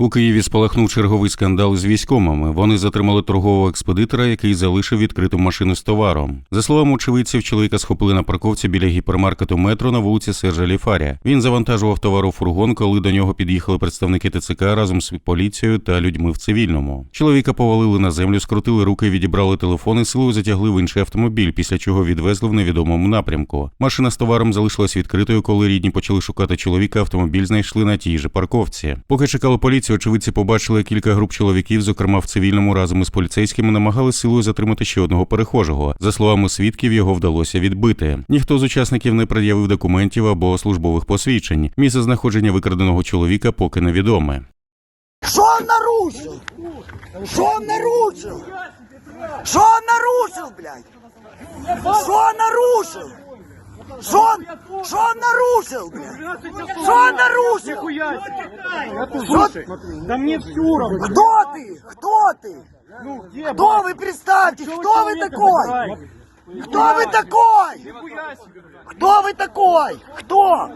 У Києві спалахнув черговий скандал з військомами. Вони затримали торгового експедитора, який залишив відкриту машину з товаром. За словами очевидців, чоловіка схопили на парковці біля гіпермаркету метро на вулиці Сержа Ліфаря. Він завантажував товар у фургон, коли до нього під'їхали представники ТЦК разом з поліцією та людьми в цивільному. Чоловіка повалили на землю, скрутили руки, відібрали телефон і силою затягли в інший автомобіль, після чого відвезли в невідомому напрямку. Машина з товаром залишилась відкритою, коли рідні почали шукати чоловіка. Автомобіль знайшли на тій же парковці. Поки чекали поліцію, очевидці побачили кілька груп чоловіків, зокрема в цивільному, разом із поліцейськими, намагали силою затримати ще одного перехожого. За словами свідків, його вдалося відбити. Ніхто з учасників не пред'явив документів або службових посвідчень. Місце знаходження викраденого чоловіка поки невідоме. Нарушил? Что он нарушил? Что он блядь? Что он нарушил? Что он, что он нарушил, блядь? Что он нарушил? Ты? Да мне все равно. Кто ты? Кто ты? Ну, Кто вы, представьте, кто вы такой? Кто вы такой? Кто вы такой? Кто?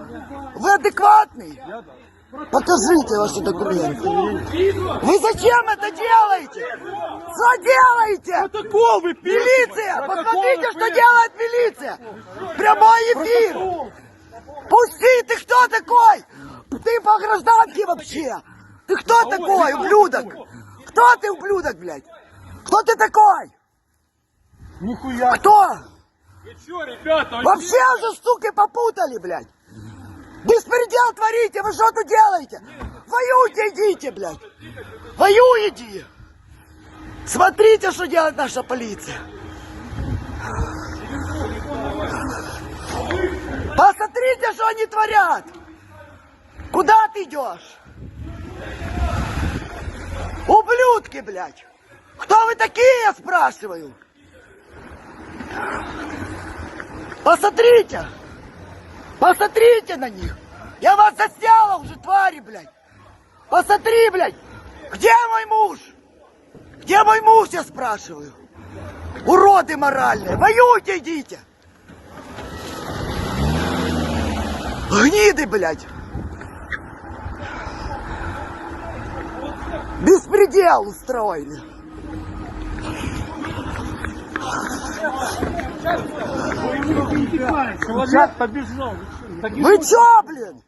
Вы адекватный? Покажите ваши документы. Вы зачем это делаете? Что делаете? Протокол вы Милиция! Посмотрите, что делает милиция! Прямой эфир! Пусти! Ты кто такой? Ты по гражданке вообще! Ты кто такой, ублюдок? Кто ты, ублюдок, блядь? Кто ты такой? Нихуя. Кто? Вы что, ребята? Вообще уже, суки, попутали, блядь! Беспредел творите! Вы что тут делаете? Воюйте, идите, блядь! Воюете! Смотрите, что делает наша полиция! Посмотрите, что они творят! Куда ты идешь? Ублюдки, блядь! Кто вы такие, я спрашиваю? Посмотрите! Посмотрите на них! Я вас засняла уже, твари, блядь! Посмотри, блядь! Где мой муж? Где мой муж, я спрашиваю? Уроды моральные! Воюйте, идите! Гниды, блядь! Беспредел устроили! Человек побежал. Вы чё, блин?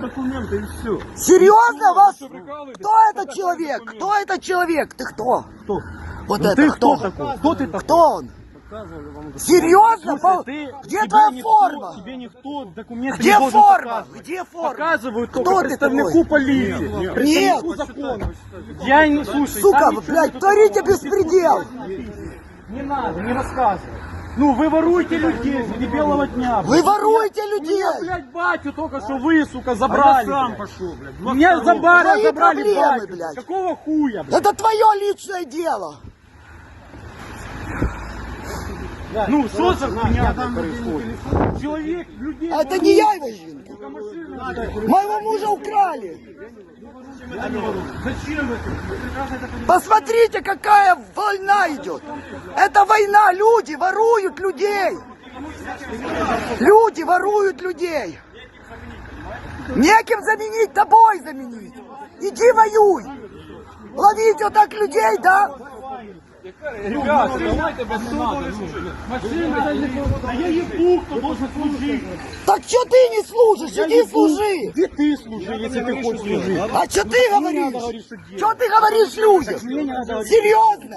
Документы и все. Серьезно вас? Кто этот человек? Кто этот человек? Ты кто? Кто? Вот Ну это ты кто? кто такой? Кто ты такой? Кто он? Показывали вам Серьезно? Слушай, По- ты- Где тебе твоя никто- форма? Тебе никто документы Где не должен форма? показывать. Где форма? Показывают Кто только ты представнику такой? полиции. Нет. Представнику закона. Я не слушай. Сука, там ничего блядь, не творите такого. беспредел! Не надо, не рассказывай. Ну, вы воруете людей среди белого дня. Вы воруете людей! Меня, блядь, батю только что вы, сука, забрали. А я сам пошел, блядь. Меня за бара Твои забрали проблемы, батю. блядь. Какого хуя, блядь? Это твое личное дело! Ну, что за хуйня происходит? Человек, людей... Это не я его жинка. Моего мужа украли! Зачем это? Посмотрите, какая война идет! Это война! Люди воруют людей! Люди воруют людей! Неким заменить, тобой заменить! Иди воюй! Ловить вот так людей, да? Ребята, давайте без а я ебу, кто должен служить. Так что ты не служишь? Иди служи! Где ты служи, если ты хочешь служить? А что ты говоришь? что ты говоришь людям? Серьезно?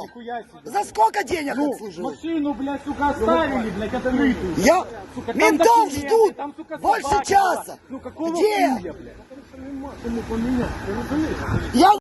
За сколько денег Ну, отслужил? машину, блядь, сука, оставили, блядь, открытую. Я... Ментов ждут больше часа. Ну Где? Я